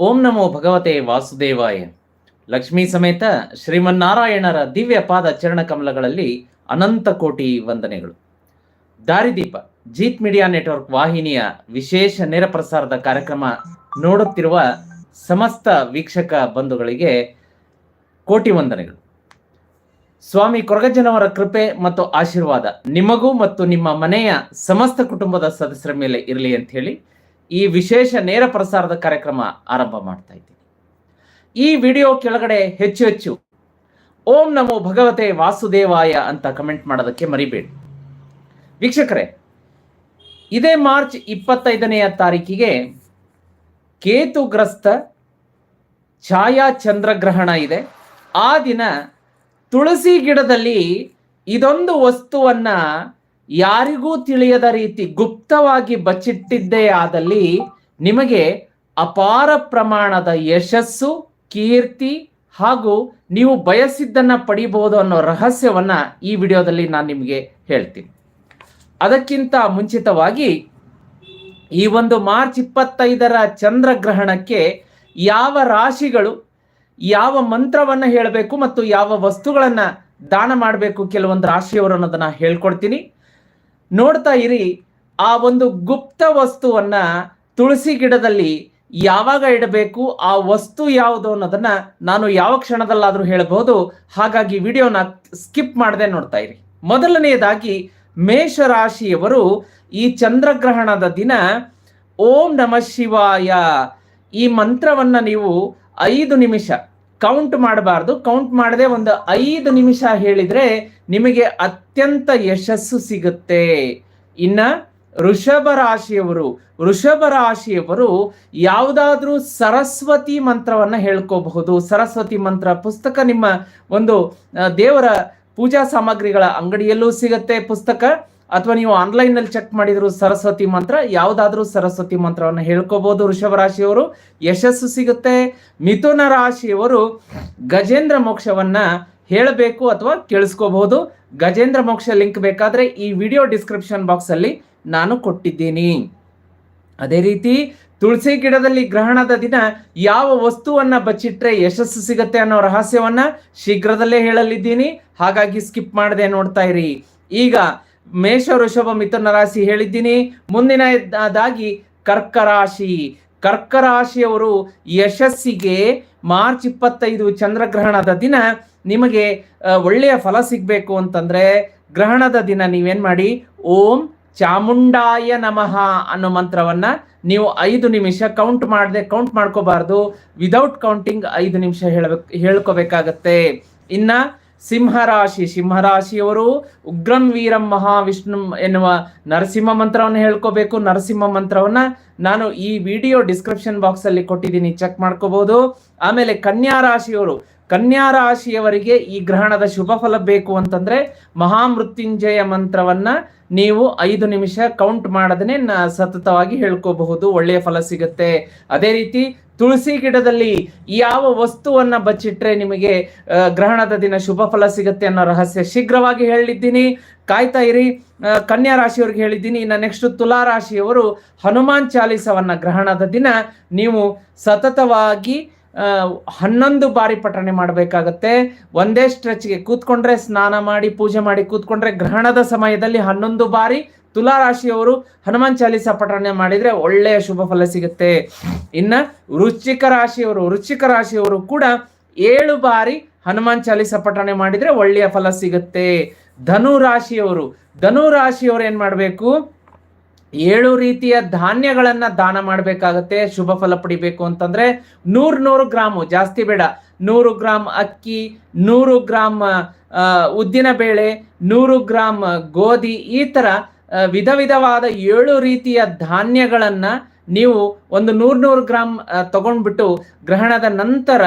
ಓಂ ನಮೋ ಭಗವತೆ ವಾಸುದೇವಾಯ. ಲಕ್ಷ್ಮೀ ಸಮೇತ ಶ್ರೀಮನ್ನಾರಾಯಣರ ದಿವ್ಯ ಪಾದ ಚರಣ ಕಮಲಗಳಲ್ಲಿ ಅನಂತ ಕೋಟಿ ವಂದನೆಗಳು. ದಾರಿದೀಪ, ಜೀತ್ ಮೀಡಿಯಾ ನೆಟ್ವರ್ಕ್ ವಾಹಿನಿಯ ವಿಶೇಷ ನೇರ ಪ್ರಸಾರದ ಕಾರ್ಯಕ್ರಮ ನೋಡುತ್ತಿರುವ ಸಮಸ್ತ ವೀಕ್ಷಕ ಬಂಧುಗಳಿಗೆ ಕೋಟಿ ವಂದನೆಗಳು. ಸ್ವಾಮಿ ಕೊರಗಜ್ಜನವರ ಕೃಪೆ ಮತ್ತು ಆಶೀರ್ವಾದ ನಿಮಗೂ ಮತ್ತು ನಿಮ್ಮ ಮನೆಯ ಸಮಸ್ತ ಕುಟುಂಬದ ಸದಸ್ಯರ ಮೇಲೆ ಇರಲಿ ಅಂತ ಹೇಳಿ ಈ ವಿಶೇಷ ನೇರ ಪ್ರಸಾರದ ಕಾರ್ಯಕ್ರಮ ಆರಂಭ ಮಾಡ್ತಾ ಇದ್ದೀನಿ. ಈ ವಿಡಿಯೋ ಕೆಳಗಡೆ ಹೆಚ್ಚು ಹೆಚ್ಚು ಓಂ ನಮೋ ಭಗವತೆ ವಾಸುದೇವಾಯ ಅಂತ ಕಮೆಂಟ್ ಮಾಡೋದಕ್ಕೆ ಮರಿಬೇಡಿ. ವೀಕ್ಷಕರೇ, ಇದೇ ಮಾರ್ಚ್ ಇಪ್ಪತ್ತೈದನೆಯ ತಾರೀಕಿಗೆ ಕೇತುಗ್ರಸ್ತ ಛಾಯಾ ಚಂದ್ರಗ್ರಹಣ ಇದೆ. ಆ ದಿನ ತುಳಸಿ ಗಿಡದಲ್ಲಿ ಇದೊಂದು ವಸ್ತುವನ್ನ ಯಾರಿಗೂ ತಿಳಿಯದ ರೀತಿ ಗುಪ್ತವಾಗಿ ಬಚ್ಚಿಟ್ಟಿದ್ದೇ ಆದಲ್ಲಿ ನಿಮಗೆ ಅಪಾರ ಪ್ರಮಾಣದ ಯಶಸ್ಸು, ಕೀರ್ತಿ ಹಾಗೂ ನೀವು ಬಯಸಿದ್ದನ್ನ ಪಡಿಬಹುದು ಅನ್ನೋ ರಹಸ್ಯವನ್ನ ಈ ವಿಡಿಯೋದಲ್ಲಿ ನಾನು ನಿಮಗೆ ಹೇಳ್ತೀನಿ. ಅದಕ್ಕಿಂತ ಮುಂಚಿತವಾಗಿ ಈ ಒಂದು ಮಾರ್ಚ್ ಇಪ್ಪತ್ತೈದರ ಚಂದ್ರಗ್ರಹಣಕ್ಕೆ ಯಾವ ರಾಶಿಗಳು ಯಾವ ಮಂತ್ರವನ್ನ ಹೇಳಬೇಕು ಮತ್ತು ಯಾವ ವಸ್ತುಗಳನ್ನ ದಾನ ಮಾಡಬೇಕು ಕೆಲವೊಂದು ರಾಶಿಯವರು ಅನ್ನೋದನ್ನ ಹೇಳ್ಕೊಡ್ತೀನಿ. ನೋಡ್ತಾ ಇರಿ, ಆ ಒಂದು ಗುಪ್ತ ವಸ್ತುವನ್ನ ತುಳಸಿ ಗಿಡದಲ್ಲಿ ಯಾವಾಗ ಇಡಬೇಕು, ಆ ವಸ್ತು ಯಾವುದು ಅನ್ನೋದನ್ನ ನಾನು ಯಾವ ಕ್ಷಣದಲ್ಲಾದರೂ ಹೇಳಬಹುದು ಹಾಗಾಗಿ ವಿಡಿಯೋನ ಸ್ಕಿಪ್ ಮಾಡದೆ ನೋಡ್ತಾ ಇರಿ. ಮೊದಲನೆಯದಾಗಿ, ಮೇಷರಾಶಿಯವರು ಈ ಚಂದ್ರಗ್ರಹಣದ ದಿನ ಓಂ ನಮ ಶಿವಾಯ ಈ ಮಂತ್ರವನ್ನ ನೀವು ಐದು ನಿಮಿಷ ಕೌಂಟ್ ಮಾಡಬಾರ್ದು. ಕೌಂಟ್ ಮಾಡದೆ ಒಂದು ಐದು ನಿಮಿಷ ಹೇಳಿದ್ರೆ ನಿಮಗೆ ಅತ್ಯಂತ ಯಶಸ್ಸು ಸಿಗುತ್ತೆ. ಇನ್ನ ಋಷಭ ರಾಶಿಯವರು ಋಷಭ ರಾಶಿಯವರು ಯಾವುದಾದ್ರೂ ಸರಸ್ವತಿ ಮಂತ್ರವನ್ನ ಹೇಳ್ಕೋಬಹುದು. ಸರಸ್ವತಿ ಮಂತ್ರ ಪುಸ್ತಕ ನಿಮ್ಮ ಒಂದು ದೇವರ ಪೂಜಾ ಸಾಮಗ್ರಿಗಳ ಅಂಗಡಿಯಲ್ಲೂ ಸಿಗುತ್ತೆ. ಪುಸ್ತಕ ಅಥವಾ ನೀವು ಆನ್ಲೈನ್ನಲ್ಲಿ ಚೆಕ್ ಮಾಡಿದ್ರು ಸರಸ್ವತಿ ಮಂತ್ರ, ಯಾವುದಾದ್ರೂ ಸರಸ್ವತಿ ಮಂತ್ರವನ್ನು ಹೇಳ್ಕೋಬಹುದು ವೃಷಭ ರಾಶಿಯವರು ಯಶಸ್ಸು ಸಿಗುತ್ತೆ. ಮಿಥುನ ರಾಶಿಯವರು ಗಜೇಂದ್ರ ಮೋಕ್ಷವನ್ನ ಹೇಳಬೇಕು ಅಥವಾ ಕೇಳಿಸ್ಕೋಬಹುದು. ಗಜೇಂದ್ರ ಮೋಕ್ಷ ಲಿಂಕ್ ಬೇಕಾದ್ರೆ ಈ ವಿಡಿಯೋ ಡಿಸ್ಕ್ರಿಪ್ಷನ್ ಬಾಕ್ಸ್ ಅಲ್ಲಿ ನಾನು ಕೊಟ್ಟಿದ್ದೀನಿ. ಅದೇ ರೀತಿ ತುಳಸಿ ಗಿಡದಲ್ಲಿ ಗ್ರಹಣದ ದಿನ ಯಾವ ವಸ್ತುವನ್ನ ಬಚ್ಚಿಟ್ರೆ ಯಶಸ್ಸು ಸಿಗುತ್ತೆ ಅನ್ನೋ ರಹಸ್ಯವನ್ನ ಶೀಘ್ರದಲ್ಲೇ ಹೇಳಲಿದ್ದೀನಿ. ಹಾಗಾಗಿ ಸ್ಕಿಪ್ ಮಾಡದೆ ನೋಡ್ತಾ ಇರಿ. ಈಗ ಮೇಷ ವೃಷಭ ಮಿಥುನ ರಾಶಿ ಹೇಳಿದ್ದೀನಿ. ಮುಂದಿನದಾಗಿ ಕರ್ಕ ರಾಶಿ ಕರ್ಕ ರಾಶಿಯವರು ಯಶಸ್ಸಿಗೆ ಮಾರ್ಚ್ ಇಪ್ಪತ್ತೈದು ಚಂದ್ರಗ್ರಹಣದ ದಿನ ನಿಮಗೆ ಒಳ್ಳೆಯ ಫಲ ಸಿಗಬೇಕು ಅಂತಂದ್ರೆ ಗ್ರಹಣದ ದಿನ ನೀವೇನು ಮಾಡಿ? ಓಂ ಚಾಮುಂಡಾಯ ನಮಃ ಅನ್ನೋ ಮಂತ್ರವನ್ನ ನೀವು ಐದು ನಿಮಿಷ ಕೌಂಟ್ ಮಾಡದೆ ಕೌಂಟ್ ಮಾಡ್ಕೋಬಾರ್ದು. ವಿದೌಟ್ ಕೌಂಟಿಂಗ್ ಐದು ನಿಮಿಷ ಹೇಳಬೇಕು ಹೇಳ್ಕೋಬೇಕಾಗತ್ತೆ. ಇನ್ನ ಸಿಂಹರಾಶಿ. ಸಿಂಹರಾಶಿಯವರು ಉಗ್ರಂ ವೀರಂ ಮಹಾವಿಷ್ಣು ಎನ್ನುವ ನರಸಿಂಹ ಮಂತ್ರವನ್ನು ಹೇಳ್ಕೋಬೇಕು. ನರಸಿಂಹ ಮಂತ್ರವನ್ನ ನಾನು ಈ ವಿಡಿಯೋ ಡಿಸ್ಕ್ರಿಪ್ಷನ್ ಬಾಕ್ಸ್ ಅಲ್ಲಿ ಕೊಟ್ಟಿದ್ದೀನಿ. ಚೆಕ್ ಮಾಡ್ಕೋಬಹುದು ಆಮೇಲೆ ಕನ್ಯಾ ರಾಶಿಯವರು. ಕನ್ಯಾ ರಾಶಿಯವರಿಗೆ ಈ ಗ್ರಹಣದ ಶುಭ ಫಲ ಬೇಕು ಅಂತಂದ್ರೆ ಮಹಾಮೃತ್ಯುಂಜಯ ಮಂತ್ರವನ್ನ ನೀವು ಐದು ನಿಮಿಷ ಕೌಂಟ್ ಮಾಡದನೆ ಸತತವಾಗಿ ಹೇಳ್ಕೋಬಹುದು. ಒಳ್ಳೆಯ ಫಲ ಸಿಗುತ್ತೆ. ಅದೇ ರೀತಿ ತುಳಸಿ ಗಿಡದಲ್ಲಿ ಯಾವ ವಸ್ತುವನ್ನ ಬಚ್ಚಿಟ್ರೆ ನಿಮಗೆ ಗ್ರಹಣದ ದಿನ ಶುಭ ಫಲ ಸಿಗುತ್ತೆ ಅನ್ನೋ ರಹಸ್ಯ ಶೀಘ್ರವಾಗಿ ಹೇಳಿದ್ದೀನಿ. ಕಾಯ್ತಾ ಇರಿ. ಕನ್ಯಾ ರಾಶಿಯವ್ರಿಗೆ ಹೇಳಿದ್ದೀನಿ. ಇನ್ನು ನೆಕ್ಸ್ಟ್ ತುಲಾ ರಾಶಿಯವರು ಹನುಮಾನ್ ಚಾಲೀಸವನ್ನ ಗ್ರಹಣದ ದಿನ ನೀವು ಸತತವಾಗಿ ಹನ್ನೊಂದು ಬಾರಿ ಪಠಣೆ ಮಾಡಬೇಕಾಗತ್ತೆ. ಒಂದೇ ಸ್ಟ್ರೆಚ್ಗೆ ಕೂತ್ಕೊಂಡ್ರೆ ಸ್ನಾನ ಮಾಡಿ, ಪೂಜೆ ಮಾಡಿ ಕೂತ್ಕೊಂಡ್ರೆ ಗ್ರಹಣದ ಸಮಯದಲ್ಲಿ ಹನ್ನೊಂದು ಬಾರಿ ತುಲಾ ರಾಶಿಯವರು ಹನುಮಾನ್ ಚಾಲೀಸ ಪಠಣೆ ಮಾಡಿದರೆ ಒಳ್ಳೆಯ ಶುಭ ಫಲ ಸಿಗುತ್ತೆ. ಇನ್ನ ವೃಶ್ಚಿಕ ರಾಶಿಯವರು ವೃಶ್ಚಿಕ ರಾಶಿಯವರು ಕೂಡ ಏಳು ಬಾರಿ ಹನುಮಾನ್ ಚಾಲೀಸ ಪಠಣೆ ಮಾಡಿದರೆ ಒಳ್ಳೆಯ ಫಲ ಸಿಗುತ್ತೆ. ಧನು ರಾಶಿಯವರು ಧನು ರಾಶಿಯವರು ಏನು ಮಾಡಬೇಕು? ಏಳು ರೀತಿಯ ಧಾನ್ಯಗಳನ್ನ ದಾನ ಮಾಡಬೇಕಾಗತ್ತೆ ಶುಭ ಫಲ ಪಡಿಬೇಕು ಅಂತಂದ್ರೆ ನೂರು ನೂರು ಗ್ರಾಮು ಜಾಸ್ತಿ ಬೇಡ. ನೂರು ಗ್ರಾಮ್ ಅಕ್ಕಿ ನೂರು ಗ್ರಾಮ್ ಉದ್ದಿನ ಬೇಳೆ ನೂರು ಗ್ರಾಮ್ ಗೋಧಿ ಈ ಆ, ವಿಧ ವಿಧವಾದ ಏಳು ರೀತಿಯ ಧಾನ್ಯಗಳನ್ನು ನೀವು ಒಂದು ನೂರು ನೂರು ಗ್ರಾಮ್ ತಗೊಂಡ್ಬಿಟ್ಟು ಗ್ರಹಣದ ನಂತರ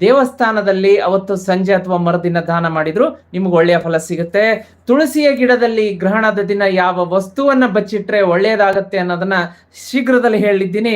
ದೇವಸ್ಥಾನದಲ್ಲಿ ಅವತ್ತು ಸಂಜೆ ಅಥವಾ ಮರುದಿನ ದಾನ ಮಾಡಿದ್ರು, ನಿಮ್ಗೆ ಒಳ್ಳೆಯ ಫಲ ಸಿಗುತ್ತೆ. ತುಳಸಿಯ ಗಿಡದಲ್ಲಿ ಗ್ರಹಣದ ದಿನ ಯಾವ ವಸ್ತುವನ್ನ ಬಚ್ಚಿಟ್ರೆ ಒಳ್ಳೆಯದಾಗತ್ತೆ ಅನ್ನೋದನ್ನ ಶೀಘ್ರದಲ್ಲಿ ಹೇಳಿದ್ದೀನಿ.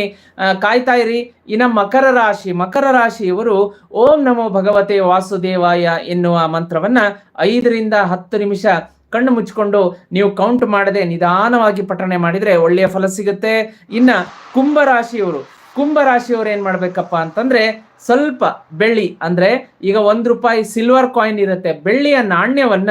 ಕಾಯ್ತಾ ಇರಿ ಇನ್ನ ಮಕರ ರಾಶಿ, ಮಕರ ರಾಶಿಯವರು ಓಂ ನಮೋ ಭಗವತೆ ವಾಸುದೇವಾಯ ಎನ್ನುವ ಮಂತ್ರವನ್ನ ಐದರಿಂದ ಹತ್ತು ನಿಮಿಷ ಕಣ್ಣು ಮುಚ್ಕೊಂಡು ನೀವು ಕೌಂಟ್ ಮಾಡದೆ ನಿಧಾನವಾಗಿ ಪಠಣೆ ಮಾಡಿದ್ರೆ ಒಳ್ಳೆಯ ಫಲ ಸಿಗುತ್ತೆ. ಇನ್ನ ಕುಂಭರಾಶಿಯವರು ಕುಂಭರಾಶಿಯವರು ಏನ್ ಮಾಡ್ಬೇಕಪ್ಪ ಅಂತಂದ್ರೆ ಸ್ವಲ್ಪ ಬೆಳ್ಳಿ ಅಂದ್ರೆ ಈಗ ಒಂದು ರೂಪಾಯಿ ಸಿಲ್ವರ್ ಕಾಯಿನ್ ಇರುತ್ತೆ. ಬೆಳ್ಳಿಯ ನಾಣ್ಯವನ್ನ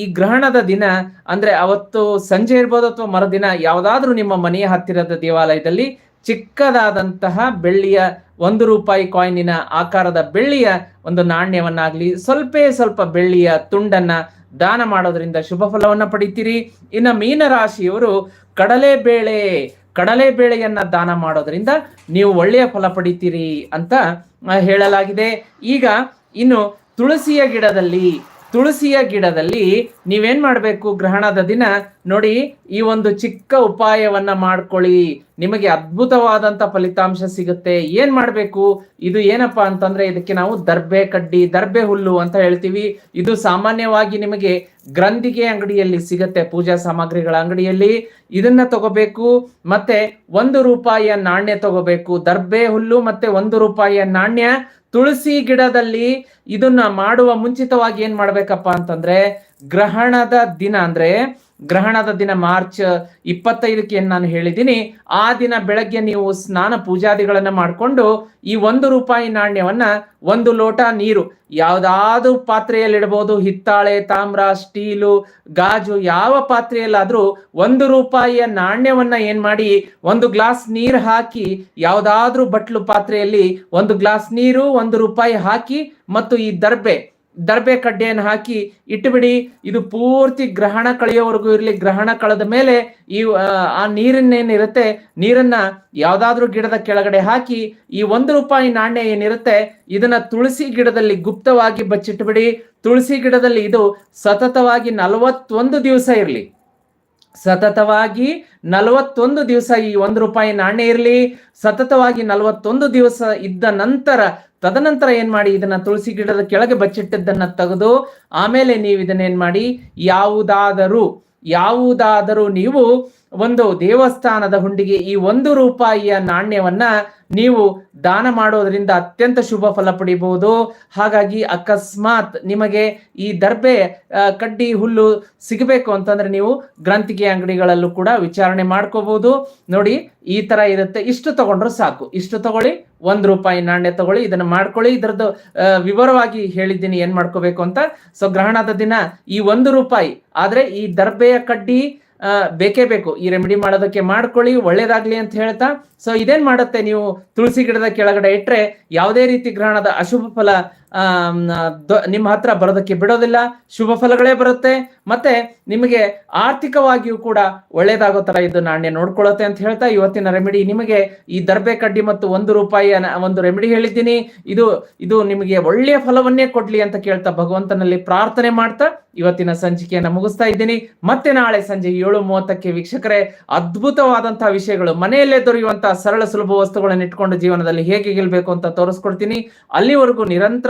ಈ ಗ್ರಹಣದ ದಿನ ಅಂದ್ರೆ ಅವತ್ತು ಸಂಜೆ ಇರ್ಬೋದು ಅಥವಾ ಮರುದಿನ ಯಾವುದಾದ್ರೂ ನಿಮ್ಮ ಮನೆಯ ಹತ್ತಿರದ ದೇವಾಲಯದಲ್ಲಿ ಚಿಕ್ಕದಾದಂತಹ ಬೆಳ್ಳಿಯ ಒಂದು ರೂಪಾಯಿ ಕಾಯಿನಿನ ಆಕಾರದ ಬೆಳ್ಳಿಯ ಒಂದು ನಾಣ್ಯವನ್ನಾಗಲಿ, ಸ್ವಲ್ಪೇ ಸ್ವಲ್ಪ ಬೆಳ್ಳಿಯ ತುಂಡನ್ನ ದಾನ ಮಾಡೋದ್ರಿಂದ ಶುಭ ಫಲವನ್ನ ಪಡಿತೀರಿ. ಇನ್ನು ಮೀನರಾಶಿಯವರು ಕಡಲೆ ಬೇಳೆಯನ್ನ ದಾನ ಮಾಡೋದ್ರಿಂದ ನೀವು ಒಳ್ಳೆಯ ಫಲ ಪಡಿತೀರಿ ಅಂತ ಹೇಳಲಾಗಿದೆ. ಈಗ ಇನ್ನು ತುಳಸಿಯ ಗಿಡದಲ್ಲಿ ತುಳಸಿಯ ಗಿಡದಲ್ಲಿ ನೀವೇನ್ ಮಾಡಬೇಕು ಗ್ರಹಣದ ದಿನ? ನೋಡಿ, ಈ ಒಂದು ಚಿಕ್ಕ ಉಪಾಯವನ್ನ ಮಾಡ್ಕೊಳ್ಳಿ. ನಿಮಗೆ ಅದ್ಭುತವಾದಂತ ಫಲಿತಾಂಶ ಸಿಗುತ್ತೆ. ಏನ್ ಮಾಡ್ಬೇಕು? ಇದು ಏನಪ್ಪಾ ಅಂತಂದ್ರೆ, ಇದಕ್ಕೆ ನಾವು ದರ್ಬೆ ಕಡ್ಡಿ, ದರ್ಬೆ ಹುಲ್ಲು ಅಂತ ಹೇಳ್ತೀವಿ. ಇದು ಸಾಮಾನ್ಯವಾಗಿ ನಿಮಗೆ ಗ್ರಂಥಿಗೆ ಅಂಗಡಿಯಲ್ಲಿ ಸಿಗುತ್ತೆ, ಪೂಜಾ ಸಾಮಗ್ರಿಗಳ ಅಂಗಡಿಯಲ್ಲಿ. ಇದನ್ನ ತಗೋಬೇಕು, ಮತ್ತೆ ಒಂದು ರೂಪಾಯಿಯ ನಾಣ್ಯ ತಗೋಬೇಕು. ದರ್ಬೆ ಹುಲ್ಲು ಮತ್ತೆ ಒಂದು ರೂಪಾಯಿಯ ನಾಣ್ಯ. ತುಳಸಿ ಗಿಡದಲ್ಲಿ ಇದನ್ನ ಮಾಡುವ ಮುಂಚಿತವಾಗಿ ಏನ್ ಮಾಡ್ಬೇಕಪ್ಪ ಅಂತಂದ್ರೆ ಗ್ರಹಣದ ದಿನ ಅಂದ್ರೆ ಗ್ರಹಣದ ದಿನ ಮಾರ್ಚ್ ಇಪ್ಪತ್ತೈದಕ್ಕೆ ಏನ್ ನಾನು ಹೇಳಿದ್ದೀನಿ, ಆ ದಿನ ಬೆಳಗ್ಗೆ ನೀವು ಸ್ನಾನ ಪೂಜಾದಿಗಳನ್ನು ಮಾಡಿಕೊಂಡು ಈ ಒಂದು ರೂಪಾಯಿ ನಾಣ್ಯವನ್ನ, ಒಂದು ಲೋಟ ನೀರು, ಯಾವುದಾದ್ರೂ ಪಾತ್ರೆಯಲ್ಲಿಡ್ಬೋದು, ಹಿತ್ತಾಳೆ, ತಾಮ್ರ, ಸ್ಟೀಲು, ಗಾಜು, ಯಾವ ಪಾತ್ರೆಯಲ್ಲಾದರೂ ಒಂದು ರೂಪಾಯಿಯ ನಾಣ್ಯವನ್ನ ಏನು ಮಾಡಿ, ಒಂದು ಗ್ಲಾಸ್ ನೀರು ಹಾಕಿ, ಯಾವುದಾದ್ರೂ ಬಟ್ಲು ಪಾತ್ರೆಯಲ್ಲಿ ಒಂದು ಗ್ಲಾಸ್ ನೀರು, ಒಂದು ರೂಪಾಯಿ ಹಾಕಿ, ಮತ್ತು ಈ ದರ್ಬೆ ದರ್ಬೆ ಕಡ್ಡೆಯನ್ನು ಹಾಕಿ ಇಟ್ಟುಬಿಡಿ. ಇದು ಪೂರ್ತಿ ಗ್ರಹಣ ಕಳೆಯೋವರೆಗೂ ಇರಲಿ. ಗ್ರಹಣ ಕಳೆದ ಮೇಲೆ ಈ ಆ, ನೀರನ್ನೇನಿರುತ್ತೆ ನೀರನ್ನ ಯಾವ್ದಾದ್ರೂ ಗಿಡದ ಕೆಳಗಡೆ ಹಾಕಿ ಈ ಒಂದು ರೂಪಾಯಿ ನಾಣ್ಯ ಏನಿರುತ್ತೆ ಇದನ್ನ ತುಳಸಿ ಗಿಡದಲ್ಲಿ ಗುಪ್ತವಾಗಿ ಬಚ್ಚಿಟ್ಟುಬಿಡಿ. ತುಳಸಿ ಗಿಡದಲ್ಲಿ ಇದು ಸತತವಾಗಿ ನಲವತ್ತೊಂದು ದಿವಸ ಇರಲಿ. ಸತತವಾಗಿ ನಲವತ್ತೊಂದು ದಿವಸ ಈ ಒಂದು ರೂಪಾಯಿ ನಾಣ್ಯ ಇರಲಿ. ಸತತವಾಗಿ ನಲವತ್ತೊಂದು ದಿವಸ ಇದ್ದ ನಂತರ ತದನಂತರ ಏನ್ ಮಾಡಿ? ಇದನ್ನ ತುಳಸಿ ಗಿಡದ ಕೆಳಗೆ ಬಚ್ಚಿಟ್ಟದ್ದನ್ನ ತೆಗೆದು ಆಮೇಲೆ ನೀವು ಇದನ್ನ ಏನ್ ಮಾಡಿ? ಯಾವುದಾದರೂ ಯಾವುದಾದರೂ ನೀವು ಒಂದು ದೇವಸ್ಥಾನದ ಹುಂಡಿಗೆ ಈ ಒಂದು ರೂಪಾಯಿಯ ನಾಣ್ಯವನ್ನ ನೀವು ದಾನ ಮಾಡೋದ್ರಿಂದ ಅತ್ಯಂತ ಶುಭ ಫಲ ಪಡಿಬಹುದು. ಹಾಗಾಗಿ ಅಕಸ್ಮಾತ್ ನಿಮಗೆ ಈ ದರ್ಬೆ ಕಡ್ಡಿ, ಹುಲ್ಲು ಸಿಗಬೇಕು ಅಂತಂದ್ರೆ ನೀವು ಗ್ರಂಥಿಗೆ ಅಂಗಡಿಗಳಲ್ಲೂ ಕೂಡ ವಿಚಾರಣೆ ಮಾಡ್ಕೋಬಹುದು. ನೋಡಿ, ಈ ತರ ಇರುತ್ತೆ. ಇಷ್ಟು ತಗೊಂಡ್ರು ಸಾಕು. ಇಷ್ಟು ತಗೊಳ್ಳಿ, ಒಂದ್ ರೂಪಾಯಿ ನಾಣ್ಯ ತಗೊಳ್ಳಿ, ಇದನ್ನ ಮಾಡ್ಕೊಳ್ಳಿ. ಇದರದ್ದು ವಿವರವಾಗಿ ಹೇಳಿದ್ದೀನಿ ಏನ್ ಮಾಡ್ಕೋಬೇಕು ಅಂತ. ಸೊ ಗ್ರಹಣದ ದಿನ ಈ ಒಂದು ರೂಪಾಯಿ. ಆದ್ರೆ ಈ ದರ್ಬೆಯ ಕಡ್ಡಿ ಬೇಕೇ ಬೇಕು. ಈ ರೆಮಿಡಿ ಮಾಡೋದಕ್ಕೆ ಮಾಡ್ಕೊಳ್ಳಿ, ಒಳ್ಳೇದಾಗ್ಲಿ ಅಂತ ಹೇಳ್ತಾ ಸೊ ಇದೇನ್ ಮಾಡುತ್ತೆ ನೀವು ತುಳಸಿ ಗಿಡದ ಕೆಳಗಡೆ ಇಟ್ರೆ, ಯಾವುದೇ ರೀತಿ ಗ್ರಹಣದ ಅಶುಭ ಫಲ ನಿಮ್ಮ ಹತ್ರ ಬರೋದಕ್ಕೆ ಬಿಡೋದಿಲ್ಲ. ಶುಭ ಫಲಗಳೇ ಬರುತ್ತೆ. ಮತ್ತೆ ನಿಮಗೆ ಆರ್ಥಿಕವಾಗಿಯೂ ಕೂಡ ಒಳ್ಳೇದಾಗೋ ತರ ಇದು ನಾಣ್ಯ ನೋಡ್ಕೊಳ್ಳುತ್ತೆ ಅಂತ ಹೇಳ್ತಾ ಇವತ್ತಿನ ರೆಮಿಡಿ ನಿಮಗೆ ಈ ದರ್ಬೆ ಕಡ್ಡಿ ಮತ್ತು ಒಂದು ರೂಪಾಯಿಯ ಒಂದು ರೆಮಿಡಿ ಹೇಳಿದ್ದೀನಿ. ಇದು ಇದು ನಿಮಗೆ ಒಳ್ಳೆಯ ಫಲವನ್ನೇ ಕೊಡ್ಲಿ ಅಂತ ಕೇಳ್ತಾ ಭಗವಂತನಲ್ಲಿ ಪ್ರಾರ್ಥನೆ ಮಾಡ್ತಾ ಇವತ್ತಿನ ಸಂಚಿಕೆಯನ್ನ ಮುಗಿಸ್ತಾ ಇದ್ದೀನಿ. ಮತ್ತೆ ನಾಳೆ ಸಂಜೆ ಏಳು ಮೂವತ್ತಕ್ಕೆ ವೀಕ್ಷಕರೇ ಅದ್ಭುತವಾದಂತಹ ವಿಷಯಗಳು, ಮನೆಯಲ್ಲೇ ದೊರೆಯುವಂತಹ ಸರಳ ಸುಲಭ ವಸ್ತುಗಳನ್ನು ಇಟ್ಕೊಂಡು ಜೀವನದಲ್ಲಿ ಹೇಗೆ ಗೆಲ್ಬೇಕು ಅಂತ ತೋರಿಸ್ಕೊಡ್ತೀನಿ. ಅಲ್ಲಿವರೆಗೂ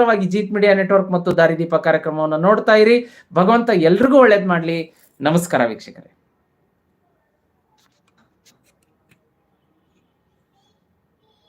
ನಿರಂತರವಾಗಿ ಜೀತ್ ಮೀಡಿಯಾ ನೆಟ್ವರ್ಕ್ ಮತ್ತು ದಾರಿದೀಪ ಕಾರ್ಯಕ್ರಮವನ್ನು ನೋಡ್ತಾ ಇರಿ. ಭಗವಂತ ಎಲ್ರಿಗೂ ಒಳ್ಳೇದ್ ಮಾಡ್ಲಿ. ನಮಸ್ಕಾರ ವೀಕ್ಷಕರೇ.